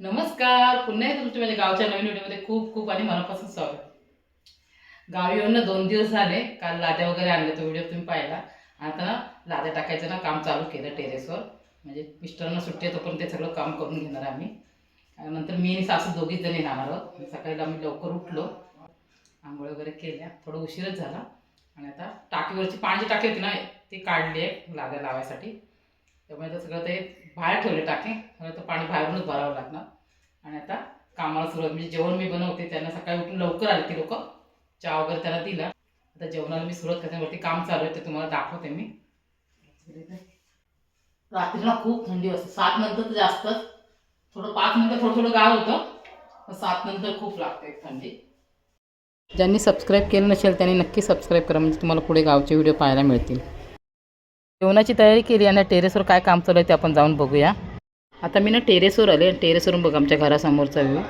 नमस्कार. पुन्हा एकदा तुमच्या माझ्या गावच्या नवीन व्हिडिओमध्ये खूप खूप आणि मनापासून स्वागत. गावी येऊन ना दोन दिवस झाले. काल लाद्या वगैरे आणले तो व्हिडिओ तुम्ही पाहिला. आता ना लाद्या टाकायचं ना काम चालू केलं टेरेसवर. म्हणजे मिस्टरांना सुट्टी येतो पण ते सगळं काम करून घेणार आम्ही. नंतर मी आणि सासू दोघीच जण येणार आहोत. म्हणजे सकाळी आम्ही लवकर उठलो. आंघोळ वगैरे केल्या. थोडं उशीरच झाला. आणि आता टाकीवरची पाण्याची टाकी होती ना ती काढली आहे लाद्या लावायसाठी. त्यामुळे आता सगळं ते बाहेर ठेवले टाके. तर पाणी बाहेरूनच भरावं लागणार. आणि आता कामाला सुरुवात म्हणजे जेवण मी बनवते त्यांना सकाळी उठून लवकर आले ती लोक. चहा वगैरे त्यांना दिला. आता जेवणाला मी सुरुवात करते. वरती काम चालू आहे ते तुम्हाला दाखवते मी. रात्रीला खूप थंडी असते. सात नंतर तर जास्तच थोडं पाच नंतर थोडं थोडं गार होतं. पण सात नंतर खूप लागते थंडी. ज्यांनी सबस्क्राईब केलं नसेल त्यांनी नक्की सबस्क्राईब करा. म्हणजे तुम्हाला पुढे गावचे व्हिडिओ पाहायला मिळतील. जेवणाची तयारी केली आणि टेरेसवर काय काम चालू आहे ते आपण जाऊन बघूया. आता मी ना टेरेसवर आले टेरेसवरून बघ आमच्या घरासमोरचा व्ह्यू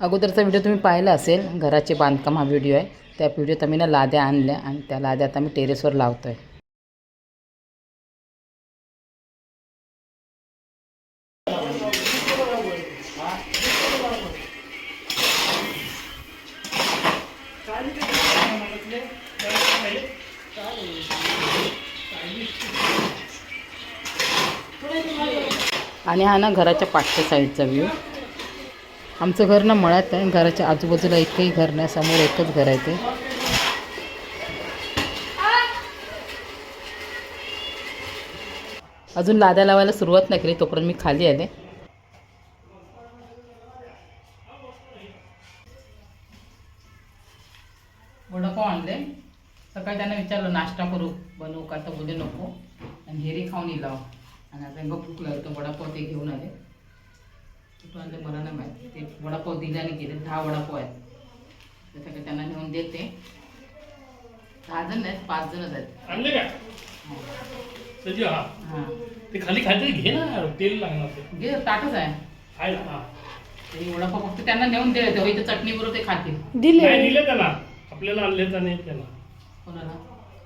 अगोदरचा व्हिडिओ तुम्ही पाहिला असेल घराचे बांधकाम हा व्हिडिओ आहे. त्या व्हिडिओत आम्ही ना लाद्या आणल्या आणि त्या लाद्या आता मी टेरेसवर लावतो आहे आणि हा ना घराच्या पाठच्या साईडचा व्ह्यू आमचं घर ना मळ्यात आहे. घराच्या आजूबाजूला एकही घर नाही. समोर एकच घर आहे ते. अजून लाद्या लावायला सुरुवात नाही केली. तोपर्यंत मी खाली आले. वडापाव आणले. सकाळी त्यांना विचारलं नाश्ता करू बनवू का? तर बोलले नको. आणि हेरी खाऊन येईल आणि आता भूक लागली तर वडापाव ते घेऊन आले. कुठून आणले मला नाही माहीत. ते वडापाव दिले आणि गेले. दहा वडापाव आहेत. त्याच्याकडे त्यांना नेऊन देते. दहा जण आहेत पाच जणच आहेत. आणले का? हा. हां. ते खाली खायचं घे ना तेल लागणार ते. घे ताटच आहे. खायला हा. ते वडापाव फक्त त्यांना नेऊन दिले ते इथं चटणी बरोबर ते खातील. नाही दिले त्याला. आपल्याला आणले नाही त्याला कोणाला?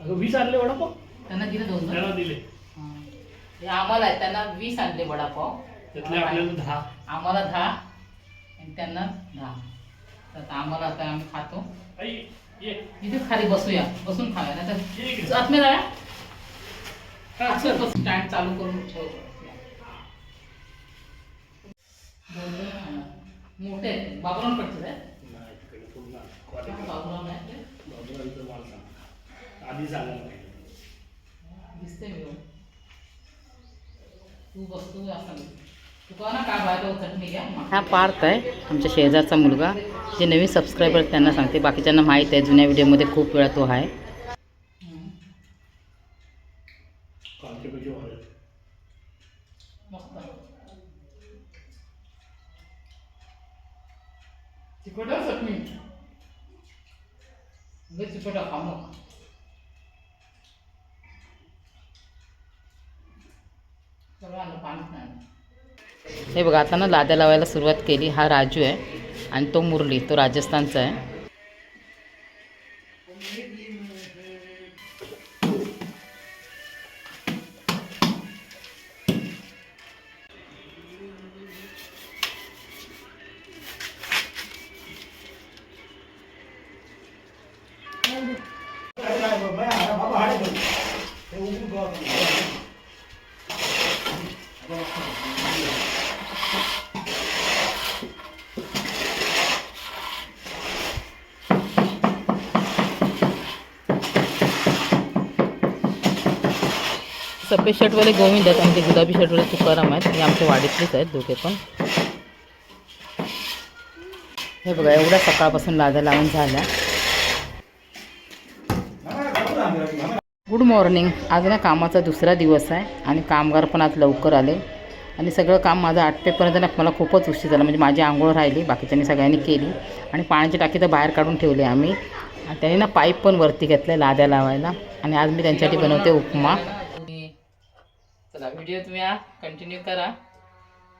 अगं वीस आणले वडापाव? त्यांना दिलं दोन दोन त्याला दिले. हां. हे आम्हाला त्यांना वीस आणले वडापाव. त्यातले आपल्याला दहा. आम्हाला दहा आणि त्यांना दहा. तर आता आम्हाला आता आम्ही खातो. आई ये. इथे खाली बसूया. बसून खाऊया नाही ये इकडे. तर हा, चल. स्टँड चालू करून ठेवतो. मोठे आहेत. बाबरावून पडतात आहे नाही, तिकडे पूर्ण हा, quality. बाबरावून आहे ते. बाबूरावचं माल सांग. आधी सांगायला पाहिजे. दिसते मी. तू बस तू असं हा पार्थ आहे आमच्या शेजारचा मुलगा. जे नवीन सबस्क्रायबर त्यांना सांगते बाकीच्यांना माहीत आहे जुन्या व्हिडिओमध्ये खूप वेळा तो आहे. तिखट चटणी. तिखट खाऊ हे बघा आता ना लाद्या लावायला सुरुवात केली. हा राजू आहे आणि तो मुरली तो राजस्थानचा आहे. सफेद शर्टवाले गोविंद आहेत आणि ते गुलाबी शर्टवाले तुकाराम आहेत हे आमच्या वाडीतलेच आहेत दोघे पण. हे बघा एवढ्या सकाळपासून लादा लावून झाल्या. गुड मॉर्निंग आज ना कामाचा दुसरा दिवस आहे आणि कामगार पण आज लवकर आले. आणि सगळं काम माझं आठपेपर्यंत ना मला खूपच उशीर झाला. म्हणजे माझी आंघोळ राहिली बाकीच्यांनी सगळ्यांनी केली. आणि पाण्याची टाकी तर बाहेर काढून ठेवली आम्ही. आणि त्यांनी ना पाईप पण वरती घेतलं लाद्या लावायला. आणि आज मी त्यांच्यासाठी बनवते उपमा. चला व्हिडिओ तुम्ही कंटिन्यू करा.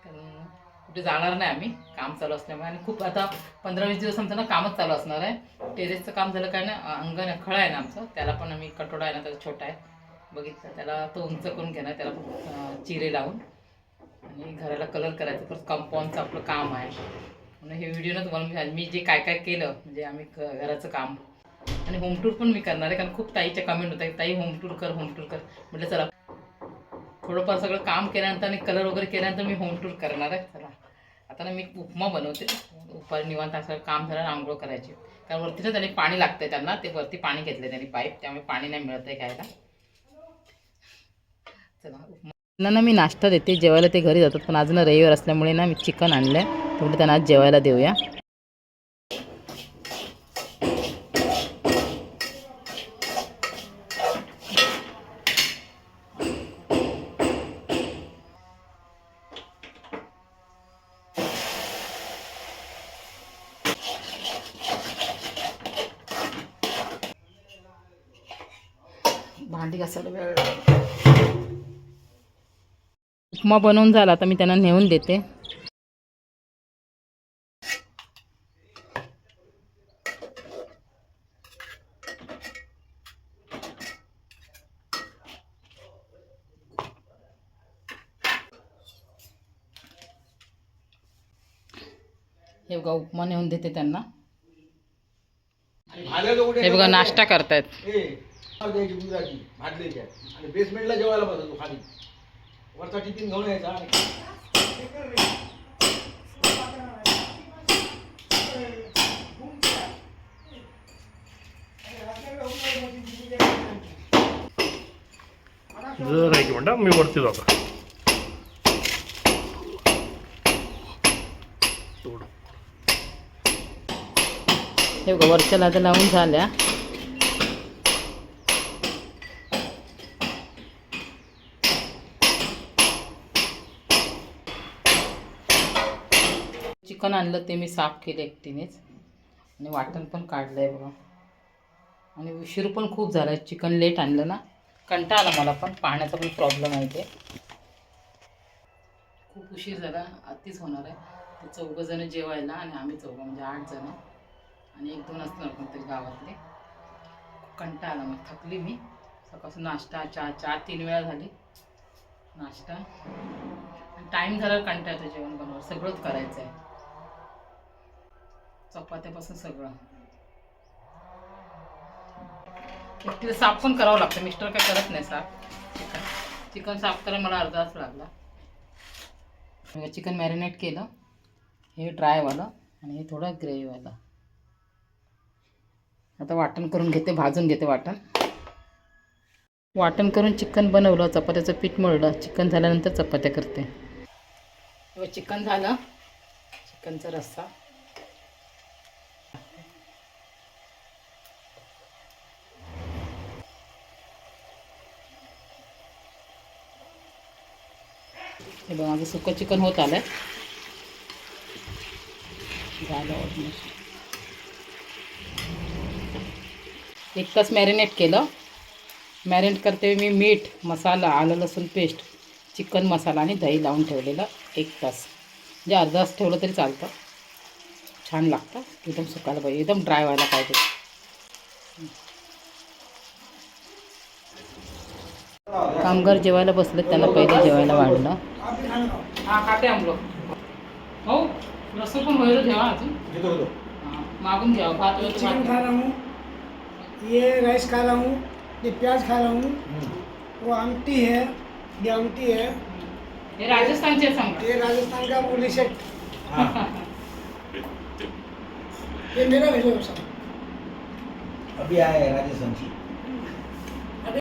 कारण कुठे जाणार नाही आम्ही काम चालू असल्यामुळे. आणि खूप आता पंधरा वीस दिवस आमचं ना कामच चालू असणार आहे. टेरेसचं काम झालं काय ना अंगण आहे, खळं आहे ना आमचं. त्याला पण आम्ही कटोडा आहे ना त्याचा छोटा आहे. बघितलं त्याला तो उंच करून घेणार त्याला पण चिरे लावून. आणि घराला कलर करायचं परत कंपाऊंडचं आपलं काम आहे. म्हणून हे व्हिडिओ ना तुम्हाला मी जे काय काय केलं म्हणजे आम्ही क- घराचं काम. आणि होम टूर पण मी करणार आहे कारण खूप ताईच्या कमेंट होत्या ताई होम टूर कर होम टूर कर. म्हटलं चला थोडंफार सगळं काम केल्यानंतर आणि कलर वगैरे केल्यानंतर मी होम टूर करणार आहे चला. आता ना मी उपमा बनवते. उपार निवांत असं काम झालं आंघोळ करायची. कारण वरती ना त्याने पाणी लागतंय त्यांना ते वरती पाणी घेतलं त्यांनी पाईप त्यामुळे पाणी नाही मिळत आहे घ्यायला चला उपमा. ना मी नाश्ता देते जेवायला ते घरी जातात पण आज ना रविवार असल्यामुळे ना मी चिकन आणलं आहे तेवढं त्यांना आज जेवायला देऊया. भांडी घासायला वेळ लागतो. उपमा बनवून झाला आता मी त्यांना नेऊन देते. हे बघा उपमा नेऊन देते त्यांना. हे बघा नाश्ता करतायत. द्यायची गुजराती भाजलेच्या आणि बेसमेंटला जेवायला बसतो खाली. वरचा टिफिन घेऊन यायचा आणि जर आहे की म्हणता मी वरती जातो. हे बघा वरच्या लावून झाल्या. चिकन आणलं ते मी साफ केलं एकटीनेच. आणि वाटण पण काढलं आहे बघा. आणि उशीर पण खूप झाला आहे चिकन लेट आणलं ना. कंटाळा आला मला पण. पाण्याचा पण प्रॉब्लेम आहे ते. खूप उशीर झाला. अतिच होणार आहे. ते चौघं जण जेवायला आणि आम्ही चौघं म्हणजे आठ जण. आणि एक दोन असणार कोणतरी गावातले. कंटाळा आला मग थकली मी. सकाळपासून नाश्ता चहा चहा तीन वेळा झाली. नाश्ता. टाईम झाल्यावर कंटाळा जेवण बनवायला. सगळंच करायचं आहे चपात्यापासून सगळं. एकटीला साफ पण करावं लागतं. मिस्टर काय करत नाही साफ. चिकन. चिकन साफ करायला मला अर्धा तास लागला. चिकन मॅरिनेट केलं. हे ड्रायवालं आणि हे थोडं ग्रेव्हीवालं आता वाटण करून घेते भाजून घेते वाटण. वाटण करून चिकन बनवलं चपात्याचं पीठ मळलं. चिकन झाल्यानंतर चपात्या करते. चिकन झालं. चिकनचा रस्सा. हे बघा माझं सुकं चिकन होत आलं आहे झालं almost. एक तास मॅरिनेट केलं. मॅरिनेट करते मी मीठ मसाला आलं लसूण पेस्ट चिकन मसाला आणि दही लावून ठेवलेलं एक तास. म्हणजे अर्धा तास ठेवलं तरी चालतं. छान लागतं. एकदम सुकायला पाहिजे. एकदम ड्राय व्हायला पाहिजे. कामगार जेवायला बसले त्याला पहिले जेवायला वाढलं. हा चिकन. खा रहा. हूँ ये राइस खा रहा हूँ ये प्याज खा रहा. हूँ वो आमटी है ये आमटी है. हे राजस्थानचे सांगा. ये राजस्थान का मूली सेट हाँ. ये मेरा भेजो अभी आया है राजस्थान से अभी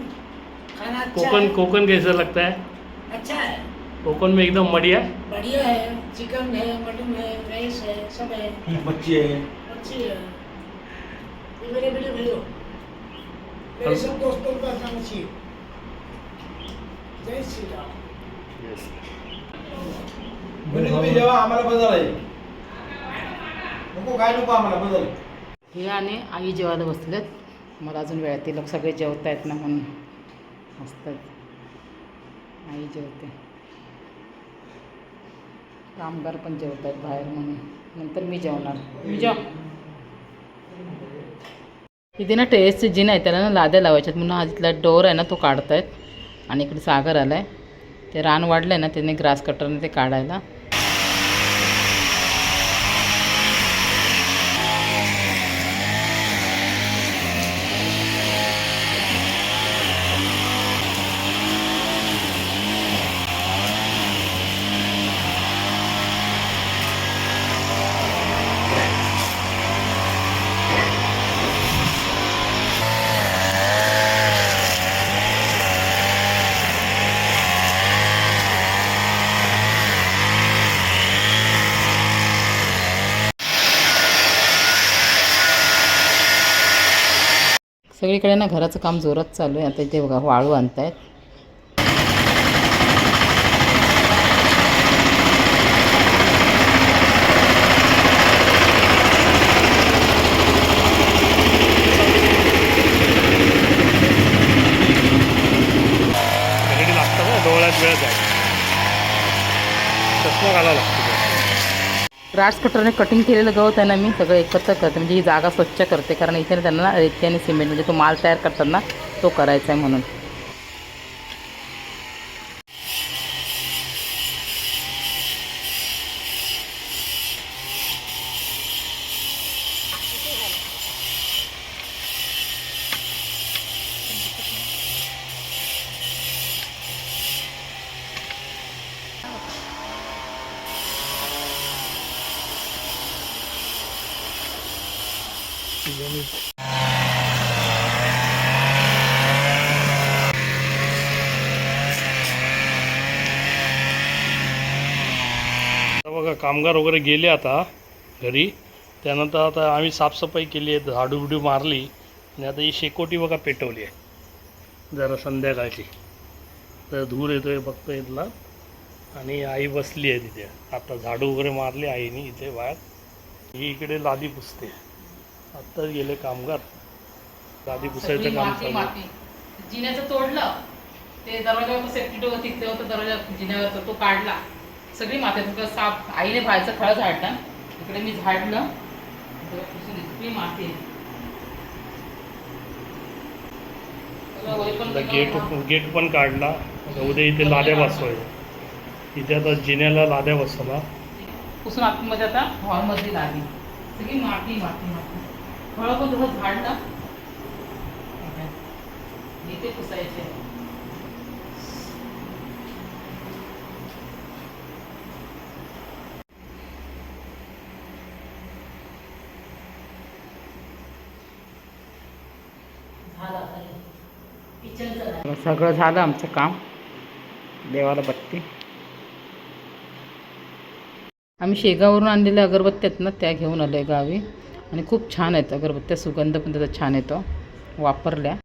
खाना अच्छा कोकण है। कोकण कैसा लगता है? अच्छा है। कोकण में एकदम बढ़िया? बढ़िया है। चिकन है मटन है राइस है सब है। बच्चे अच्छी है। ये मेरे वीडियो भेजो मेरे सब दोस्तों को बताना चाहिए जय श्री राम। म्हणजे तुम्ही जेव्हा आम्हाला बदल आहे. नको काय नको आम्हाला बदल. हे आणि आई जेवायला बसलेत. मला अजून वेळ ते लोक सगळे जेवत आहेत ना म्हणून. हसतात आई जेवते. कामगार पण जेवत आहेत बाहेर म्हणून. नंतर मी जेवणार. मी जेव इथे ना टेरेसचे जिन आहे त्याला ना लाद्या लावायच्यात. म्हणून हा तिथला डोर आहे ना तो काढतायत. आणि इकडे सागर आला आहे ते रान वाढलं आहे ना त्याने ग्रास कटरने ते काढायला. सगळीकडे ना घराचं काम जोरात चालू आहे. आता इथे बघा वाळू आणतायत कधी लागतं ना डोळ्यात वेळ जाय चष्मा घालावा लागतो ग्रास कटरने कटिंग केलेलं गवत आहे ना मी. सगळं एकत्र करते. म्हणजे ही जागा स्वच्छ करते. कारण इथे त्यांना रेत्याने रेती आणि सिमेंट म्हणजे तो माल तयार करताना तो करायचा आहे म्हणून. बघा कामगार वगैरे गेले आता घरी. त्यानंतर आता आम्ही साफसफाई केली आहे झाडू बिडू मारली. आणि आता ही शेकोटी बघा पेटवली आहे. जरा संध्याकाळची. तर धूर येतो आहे फक्त इथला. आणि आई बसली आहे तिथे. आता झाडू वगैरे मारली आईने इथे बाहेर. ही इकडे लादी पुसते. आत्ताच गेले कामगार. लादी पुसायचं काम चालू जिन्याचं तोडलं ते दरवाजा सेफ्टी डोअर तिथे होतं दरवाजा जिन्यावरचा तो काढला. सगळी माती साफ आईने बाहेरचं खळं झाडलं इकडे मी झाडलं. इतकी माती. गेट गेट पण काढला. उद्या इथे लाद्या बसवायच्या इथे आता जिन्याला लाद्या बसवला पुसून आतमध्ये आता हॉलमध्ये लागली सगळी माती माती माती. फळं पण तसं झाडलं इथे पुसायचे. सगळं झालं आमचं काम. देवाला बत्ती. आम्ही शेगाववरून आणलेल्या अगरबत्त्या आहेत ना त्या घेऊन आलो आहे गावी. आणि खूप छान आहेत. अगरबत्त्या सुगंध पण त्याचा छान येतो. वापरल्या.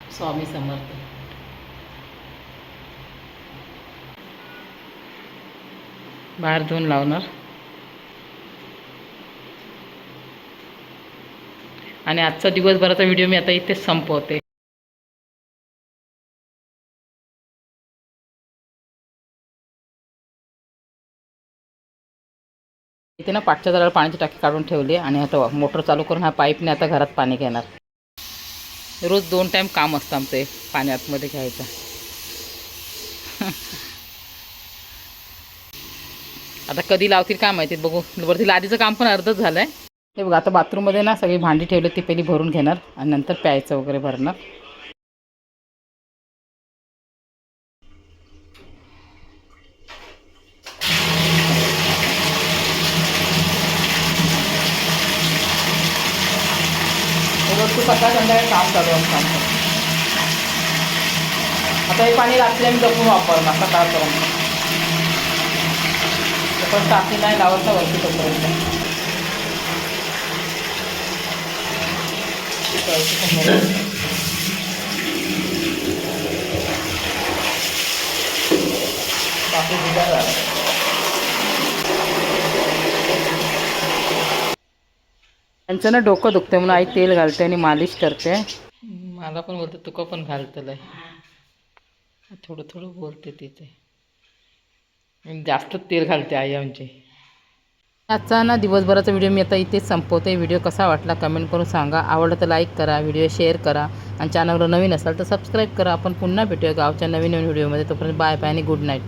स्वामी समर्थ. बाहेर धुवून लावणार. आणि आजचा दिवसभराचा व्हिडिओ मी आता इथेच संपवते. ना पाठच्या दराला पाण्याची टाकी काढून ठेवली आणि आता मोटर चालू करून हा पाईपने आता घरात पाणी घेणार. रोज दोन टाईम काम असतं आमचं हे पाणी आतमध्ये घ्यायचं. आता कधी लावतील काय माहिती बघू. वरती लादीचं काम पण अर्धच झालं आहे हे बघा आता बाथरूममध्ये ना सगळी भांडी ठेवली ती पहिली भरून घेणार आणि नंतर प्यायचं वगैरे भरणार. रोजचं सकाळ संध्याकाळी काम चालू असतं आमचं आता हे पाणी रात्री आम्ही जपून वापरणार सकाळपर्यंत पण टाकी नाही लावायचा वरती तोपर्यंत. बाकी जुगाड झाला त्यांचं ना डोकं दुखते म्हणून आई तेल घालते आणि मालिश करते. मला पण बोलते तुका पण घालतलंय. थोडं थोडं बोलते तिथे जास्त तेल घालते आई आमची. आजचा ना दिवसभराचा व्हिडिओ मी आता इथेच संपवते. व्हिडिओ कसा वाटला कमेंट करून सांगा. आवडलं तर लाईक करा व्हिडिओ शेअर करा. आणि चॅनलवर नवीन असाल तर सबस्क्राईब करा. आपण पुन्हा भेटूया गावच्या नवीन नवीन व्हिडिओमध्ये. तोपर्यंत बाय बाय आणि गुड नाईट